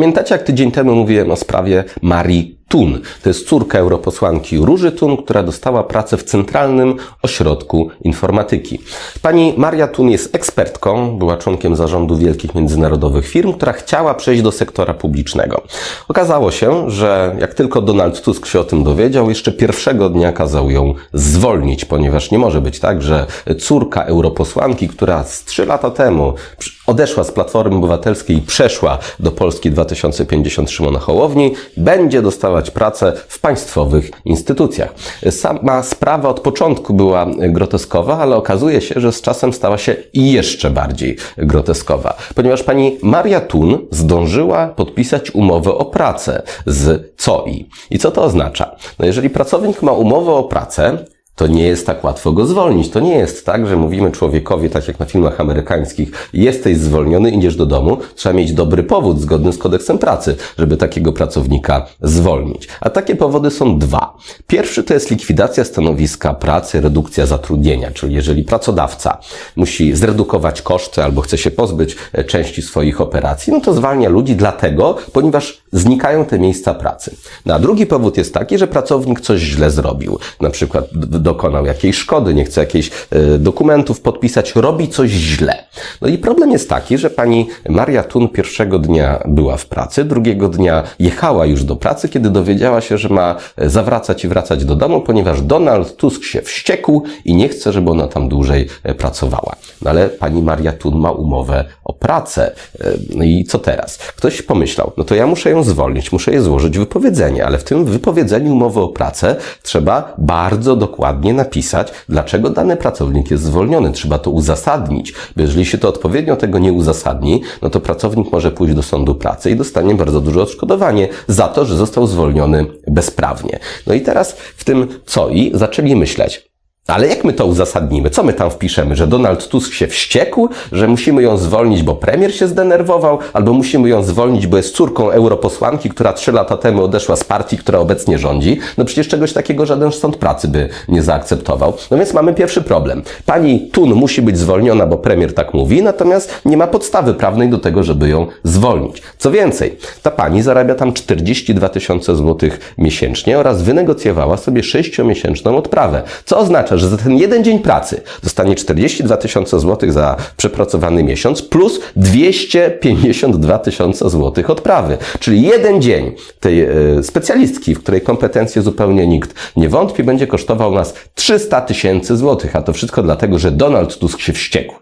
Pamiętacie, jak tydzień temu mówiłem o sprawie Marii Tun. To jest córka europosłanki Róży Tun, która dostała pracę w Centralnym Ośrodku Informatyki. Pani Maria Tun jest ekspertką, była członkiem zarządu wielkich międzynarodowych firm, która chciała przejść do sektora publicznego. Okazało się, że jak tylko Donald Tusk się o tym dowiedział, jeszcze pierwszego dnia kazał ją zwolnić, ponieważ nie może być tak, że córka europosłanki, która z trzy lata temu odeszła z Platformy Obywatelskiej i przeszła do Polski 2050 Szymona Hołowni, będzie dostawać pracę w państwowych instytucjach. Sama sprawa od początku była groteskowa, ale okazuje się, że z czasem stała się jeszcze bardziej groteskowa, ponieważ pani Maria Tun zdążyła podpisać umowę o pracę z COI. I co to oznacza? No jeżeli pracownik ma umowę o pracę, to nie jest tak łatwo go zwolnić. To nie jest tak, że mówimy człowiekowi, tak jak na filmach amerykańskich, jesteś zwolniony, idziesz do domu. Trzeba mieć dobry powód zgodny z kodeksem pracy, żeby takiego pracownika zwolnić. A takie powody są dwa. Pierwszy to jest likwidacja stanowiska pracy, redukcja zatrudnienia, czyli jeżeli pracodawca musi zredukować koszty albo chce się pozbyć e, części swoich operacji, no to zwalnia ludzi dlatego, ponieważ znikają te miejsca pracy. No a drugi powód jest taki, że pracownik coś źle zrobił. Na przykład dokonał jakiejś szkody, nie chce jakichś e, dokumentów podpisać, robi coś źle. No i problem jest taki, że pani Maria Tun pierwszego dnia była w pracy, drugiego dnia jechała już do pracy, kiedy dowiedziała się, że ma e, zawracać i wracać do domu, ponieważ Donald Tusk się wściekł i nie chce, żeby ona tam dłużej e, pracowała. No ale pani Maria Tun ma umowę o pracę. No i co teraz? Ktoś pomyślał, no to ja muszę ją zwolnić, muszę jej złożyć wypowiedzenie, ale w tym wypowiedzeniu umowy o pracę trzeba bardzo dokładnie napisać, dlaczego dany pracownik jest zwolniony. Trzeba to uzasadnić, bo jeżeli się to odpowiednio tego nie uzasadni, no to pracownik może pójść do sądu pracy i dostanie bardzo duże odszkodowanie za to, że został zwolniony bezprawnie. No i teraz w tym COI zaczęli myśleć, ale jak my to uzasadnimy? Co my tam wpiszemy? Że Donald Tusk się wściekł, że musimy ją zwolnić, bo premier się zdenerwował, albo musimy ją zwolnić, bo jest córką europosłanki, która trzy lata temu odeszła z partii, która obecnie rządzi? No przecież czegoś takiego żaden sąd pracy by nie zaakceptował. No więc mamy pierwszy problem. Pani Tun musi być zwolniona, bo premier tak mówi, natomiast nie ma podstawy prawnej do tego, żeby ją zwolnić. Co więcej, ta pani zarabia tam 42 tysiące złotych miesięcznie oraz wynegocjowała sobie sześciomiesięczną odprawę, co oznacza, że za ten jeden dzień pracy dostanie 42 tysiące złotych za przepracowany miesiąc plus 252 tysiące złotych odprawy. Czyli jeden dzień tej e, specjalistki, w której kompetencje zupełnie nikt nie wątpi, będzie kosztował nas 300 tysięcy złotych, a to wszystko dlatego, że Donald Tusk się wściekł.